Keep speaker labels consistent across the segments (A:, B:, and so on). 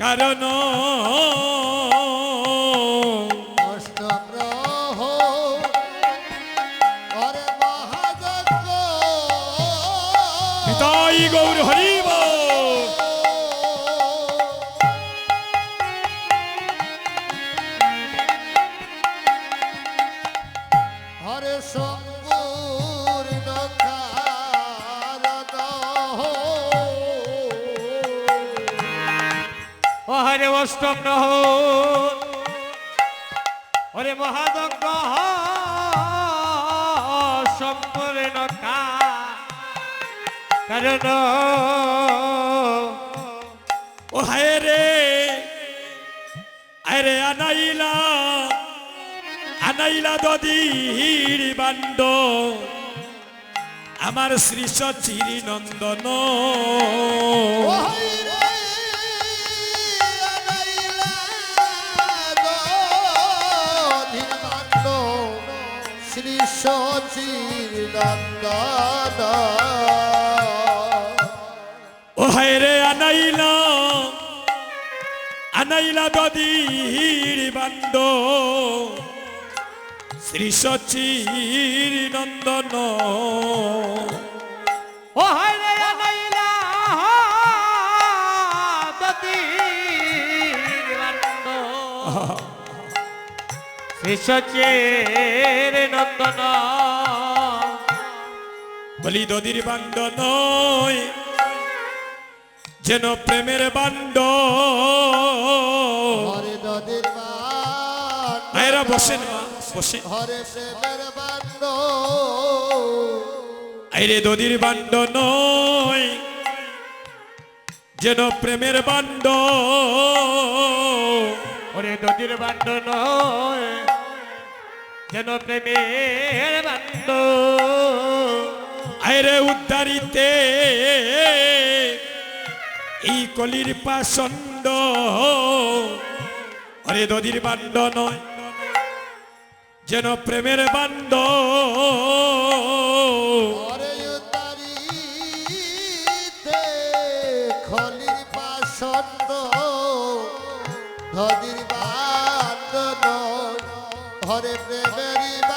A: কারণ
B: অষ্টম নহ ওরে মহাযজ্ঞ সম্পূর্ণ কারণ
A: ও হায় রে আরে আনাইলা আনাইলা দদির বান্ড। আমার শ্রী নন্দন আনাইলা দদির বান্ড শ্রী সচির নন্দন।
B: ও নন্দন।
A: বলি দদির বান্ড নয় যেন প্রেমের বান্ড
C: হরে নদীর
A: মায়েরা বসেন মা বসেন।
C: হরে প্রেমের বান্ড।
A: আইরে দদির বান্ড নয় যেন প্রেমের বান্ড।
B: ওরে দতির বান্ড নয় যেন প্রেমের বান্ড।
A: আইরে উদ্ধারিতে এই কলির পাষণ্ড। আরে নদীর বান্ড নয় যেন প্রেমের বান্ড
C: নদীর বান্ড হরে প্রেমেরই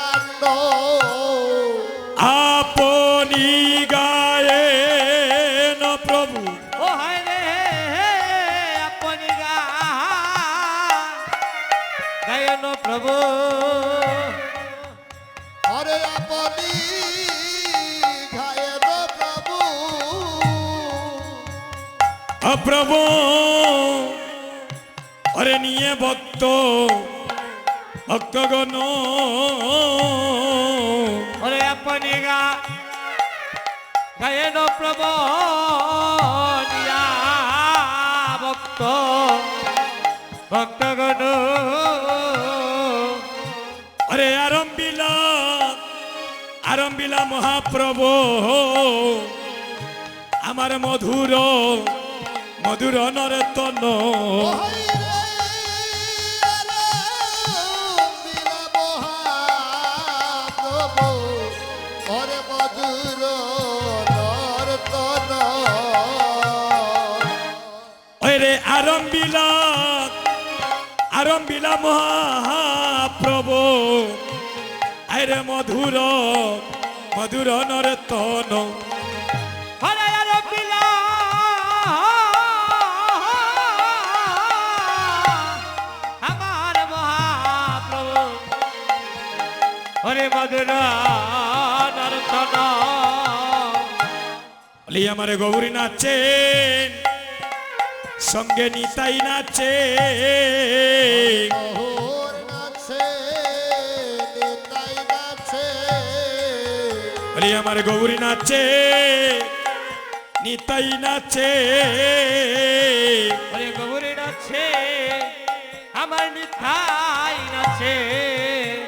A: প্রভু। অরে নিয়ে ভক্ত ভক্তগণ।
B: ওরে আপনি গা গায়ন প্রভু ভক্ত ভক্তগণ।
A: অরে আরম্বিলা আরম্বিলা মহাপ্রভু। আমার মধুর নর্তন ওরে আরম্বিলা মহাপ্রভু। আরে মধুর মধুর নরতন
B: হরে আমার
A: গৌরী নাচেন সঙ্গে নিতাই নাচে আমার গৌরী নাচে নিতাই নাচে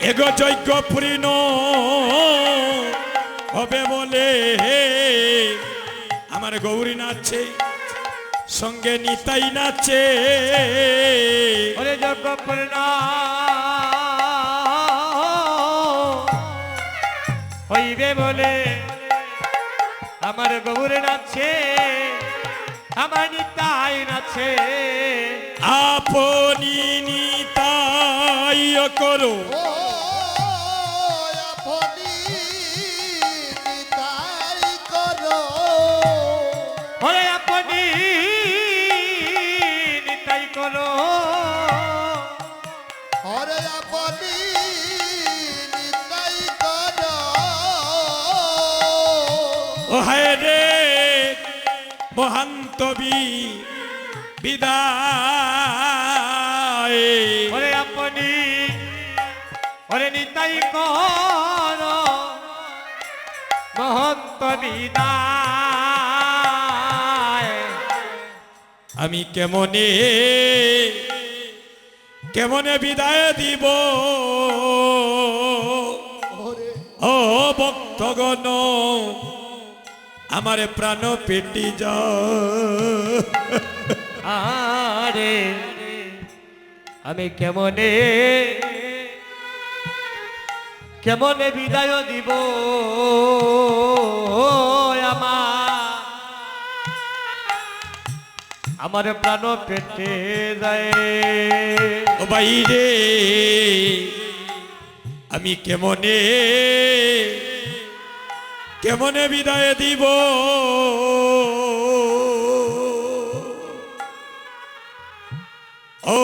A: এগো যজ্ঞ পূর্ণ হবে বলে। আমার গৌরী নাচছে সঙ্গে নিতাই নাচে
B: যোগ্য পূর্ণ। হইবে বলে। আমার গৌর নাচছে আমার নিতাই নাচছে।
A: আপনি নিতাই করো হায় রে মহান্তবী বিদায়।
B: ওরে আপনি ওরে নিতাই করো মহন্ত বিদায়।
A: আমি কেমনে কেমনে বিদায় দিব?
C: ওরে।
A: ও ভক্তগণ আমার প্রাণ পেটি যা।
B: আরে আমি কেমনে কেমনে বিদায় দিব আমার? আমার প্রাণ পেটে যায়।
A: ও বাইরে আমি কেমনে কেমনে বিদায় দিব? ও,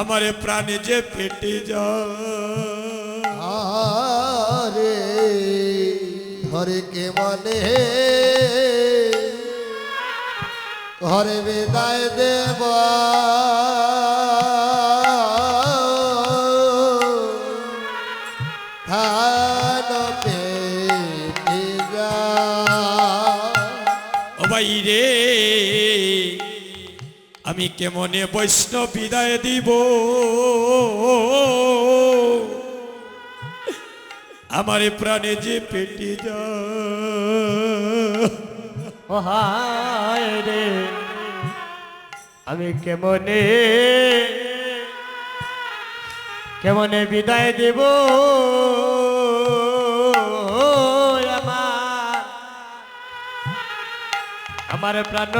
A: আমার প্রাণে যে পেটে যা
C: আরে হরে কে মনে ঘরে বিদায় দেব।
A: বাইরে। আমি কেমনে বৈষ্ণব বিদায় দিব? আমার প্রাণে যে পেটে যা।
B: ও হায় রে। আমি কেমনে কেমনে বিদায় দেব? আমার প্রাণ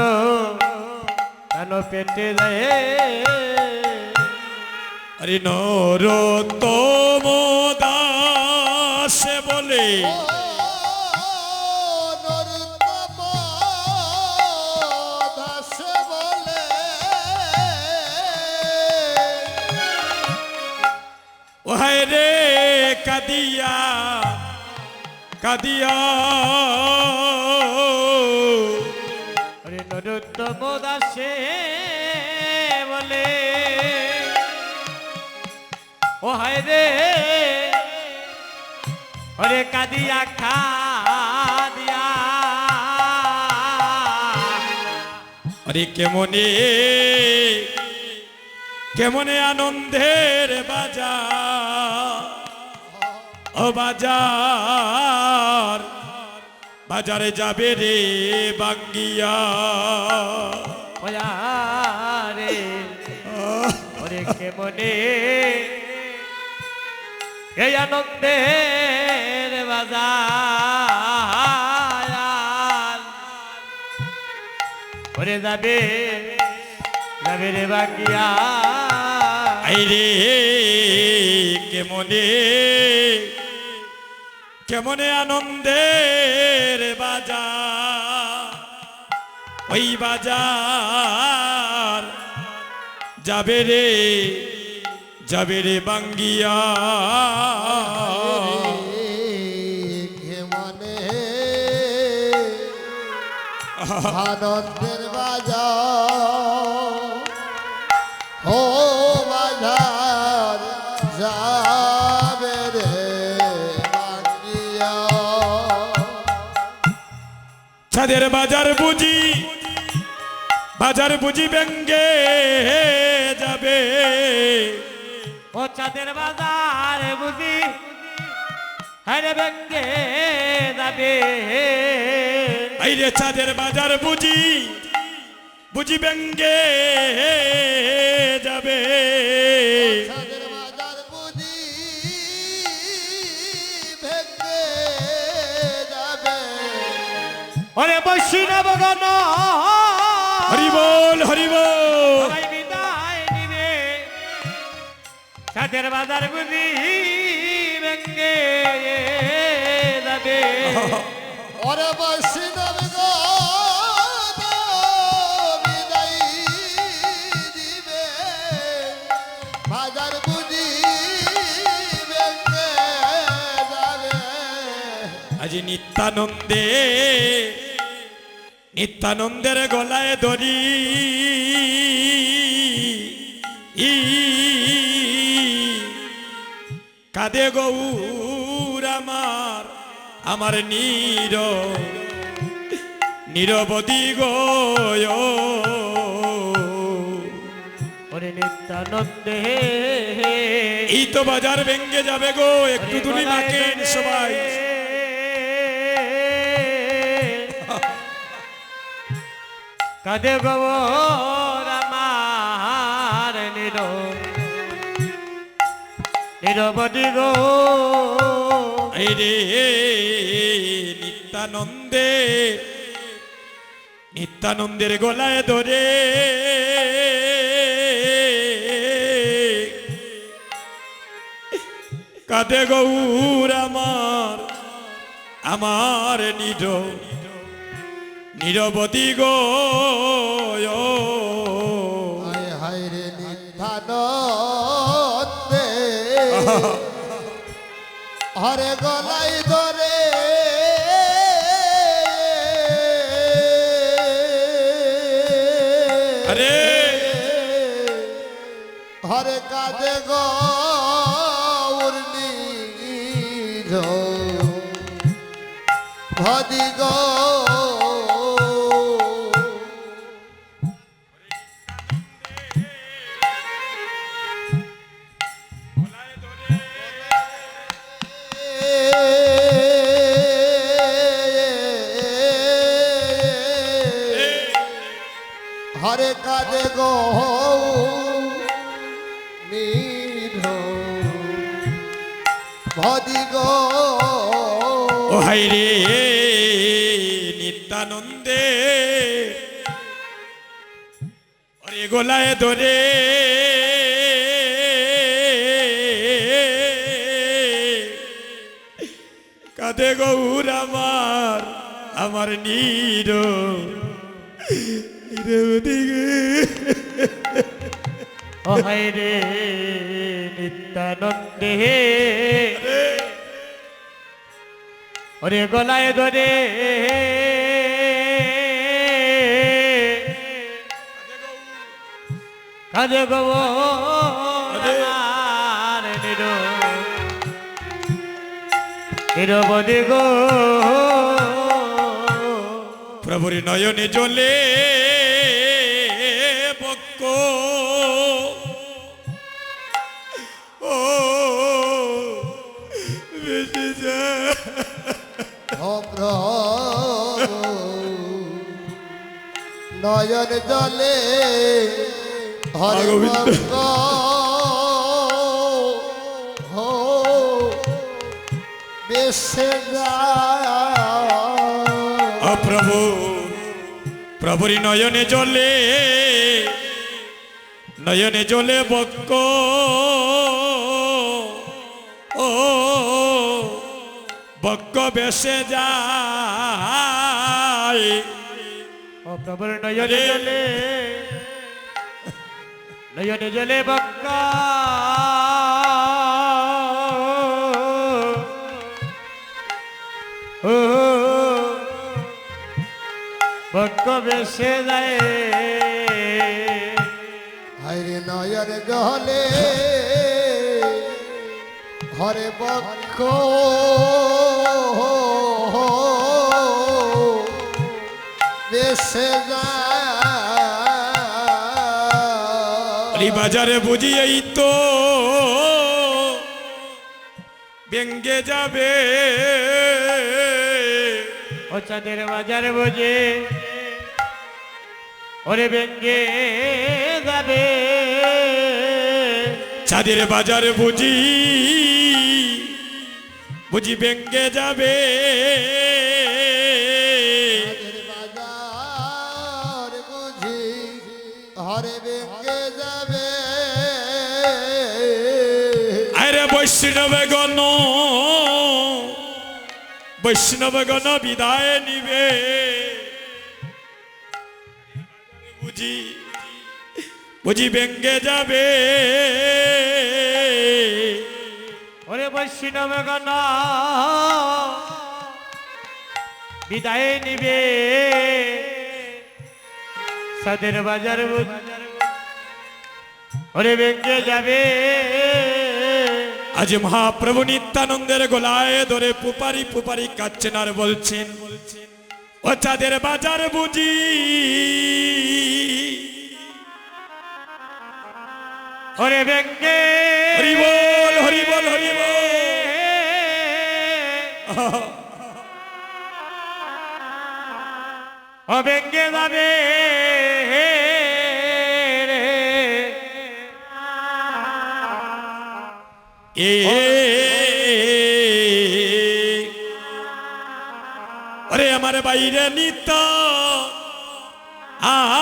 B: প্রাণ পেটে যায়।
A: আরে নর
C: নরতম দাস বলে।
A: ওহায় রে কাদিয়া কাদিয়া
B: দাসে বলে, ও হায় রে, ওরে কাদিয়া খা দিয়া
A: কেমনে কেমনে আনন্দের বাজার, ও বাজার বাজারে যাবে রে বাঙ্গিয়া।
B: রে ওরে কেমনে? এই আনন্দের বাজার। ওরে যাবে যাবে রে বাকিয়া
A: আইরে কেমনে? কেমনে আনন্দের বাজার? ওই বাজার যাবে রে যাবে রে বাঙ্গিয়া।
C: আনন্দের বাজার? ও
A: ছাদের বাজার বুঝি বাজার বুঝি ব্যঙ্গে যাবে।
B: ও চাঁদের বাজার বুঝি হরে ব্যঙ্গে যাবে।
A: আইরে চাঁদের বাজার বুঝি বুঝি ব্যঙ্গে যাবে।
B: বৈষ্ণব গণ
A: হরি বল হরি বল।
B: বিদায় নিবে। সাথের বাজার বুঝি ভেঙ্গে যাবে।
C: ওরে বৈষ্ণব গো বিদায় দিবে বাজার বুঝি
A: আজি নিত্যানন্দে নিত্যানন্দের গলায় দড়ি ই কাদে গৌর আমার আমার নীর নিরবধি গয়।
B: ওরে নিত্যানন্দে।
A: এই তো বাজার ভেঙ্গে যাবে গো একটু তুমি নাকেন সবাই।
B: কাদে গবর আমার নির? নিরবধি গো।
A: রে নিত্যানন্দে, নিত্যানন্দের গলায় ধরে। কাঁদে গৌর আমার আমার নিজ নিরবধি গো
C: হরে কাঁদে গো ভদি গো।
A: নিত্যানন্দে। ওরে গোলায় ধরে। কাঁদে গৌর আমার আমার নীর। নিরবধিকে
B: ও হায় রে নিত্যানন্দে ওরে গলায় ধরে কাজে গব গো
A: প্রভুর নয়নে জলে
C: নয়ন জলে হরে
A: গোবিন্দ। প্রভু প্রভুর নয়নে জলে নয়নে জলে বক্ক। ও বক্ক বেসে যায়।
B: প্রভুর নয়নে জলে নয়নে জলে বক্কা ও বক্ক বেসে যায়
C: হরে নয়ন জলে হরে বক্ষ
A: বাজারে বুঝি এই তো। ব্যঙ্গে যাবে।
B: ও চাঁদের বাজারে বোঝে। ওরে ব্যঙ্গে যাবে।
A: চাঁদের বাজারে বুঝি। বুঝি ব্যাঙ্গে যাবে। বৈষ্ণব গণ বৈষ্ণব গণ বিদায় নিবে বুঝি বুঝি ব্যাঙ্গে যাবে
B: ওরে বৈষ্ণব গণ বিদায় নিবে। সাদের বাজার ওরে ব্যঙ্গে যাবে।
A: আজ মহাপ্রভু নিত্যানন্দের গোলায় ধরে পুপারি পুপারি কাচ্ছেন আর বলছেন ও চাঁদের বাজার বুঝি।
B: ওরে ব্যঙ্গে।
A: হরি বল হরি বল হরি বল।
B: ব্যঙ্গে যাবে।
A: এ আরে আমার বাইরে নিত। আই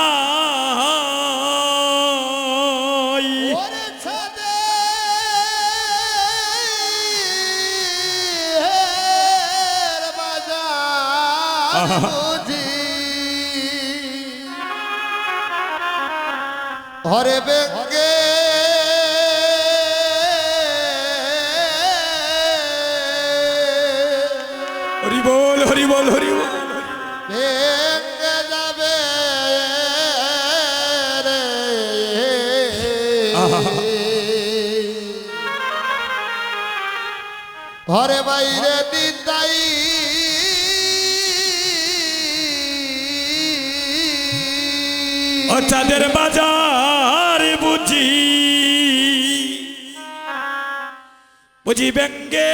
C: ঘরে বাইরে দিদাই
A: চাঁদের বাজার বুঝি। বুঝি ব্যঙ্গে।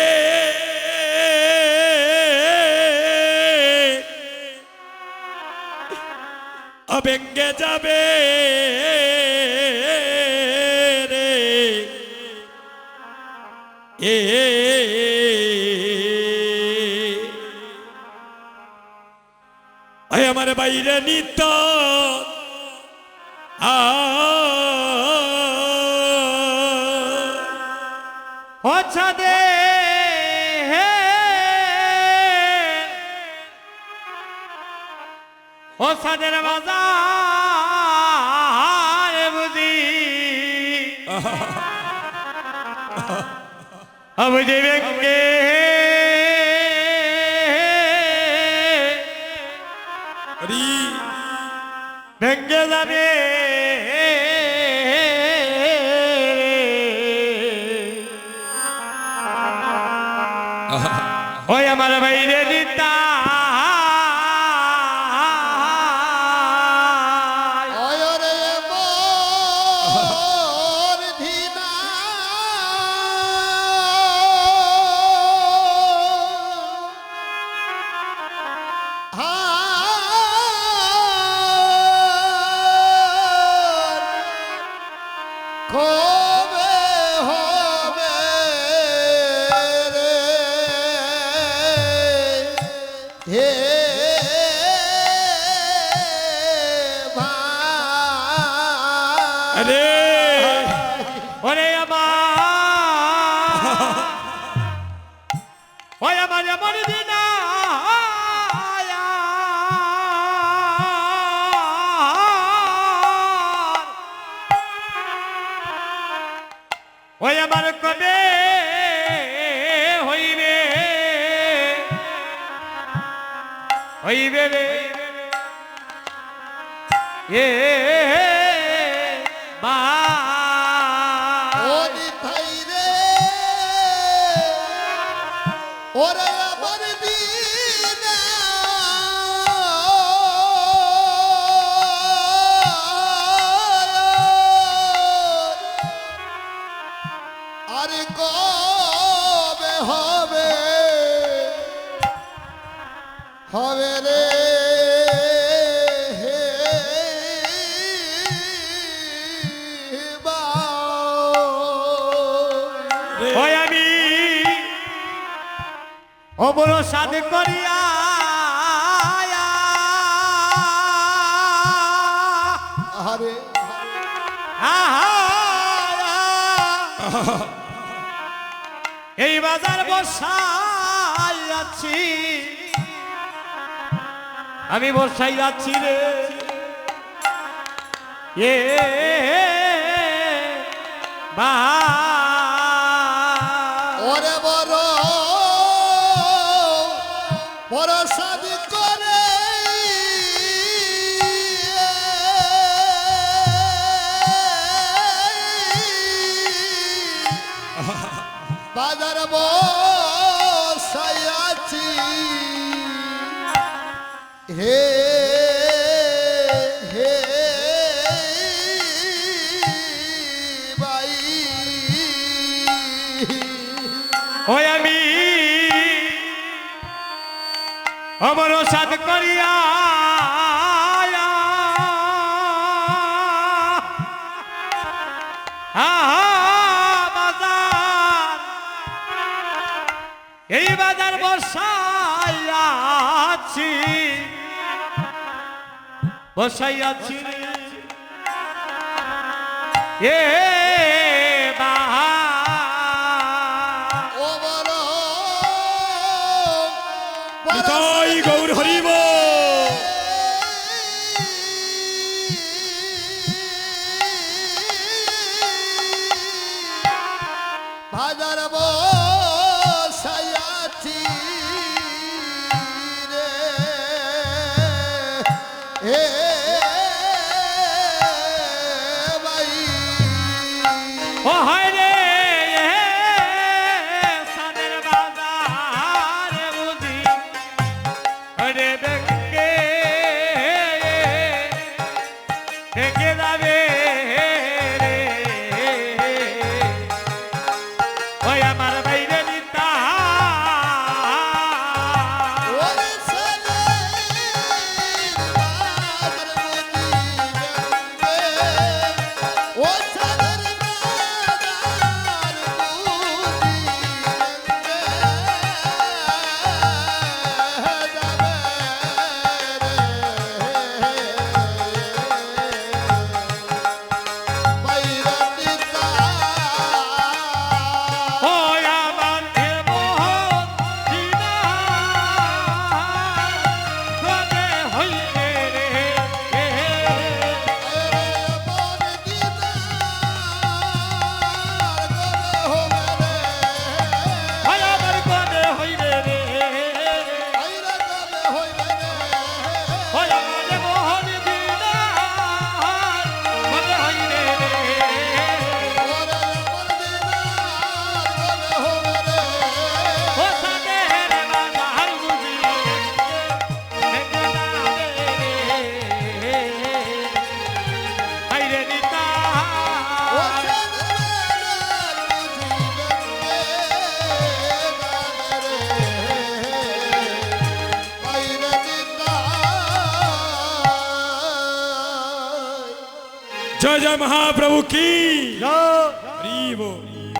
A: অব্যঙ্গে যাবে। এ আমার বাইরে নিত আ
B: ও ছাদে ও সাদের বাজার বুঝি ব্যঙ্গে
A: হরি
B: ওই আমার
C: কবে
B: হইবে? হইবে রে। এ
C: হবে রে
B: আমি অমর সাদ করিয়া
C: আরে
B: এই বাজার বসাই আছি আমি বর্ষাই যাচ্ছি রে। এ বা।
C: ওরে বড় বড় সাদি করে বাজার বসাইয়াছি হে হে বাই
B: ওই আমি অমর সাদ করিয়া এই বাজার বসাইয়াছি। বসাইয়াছি। এ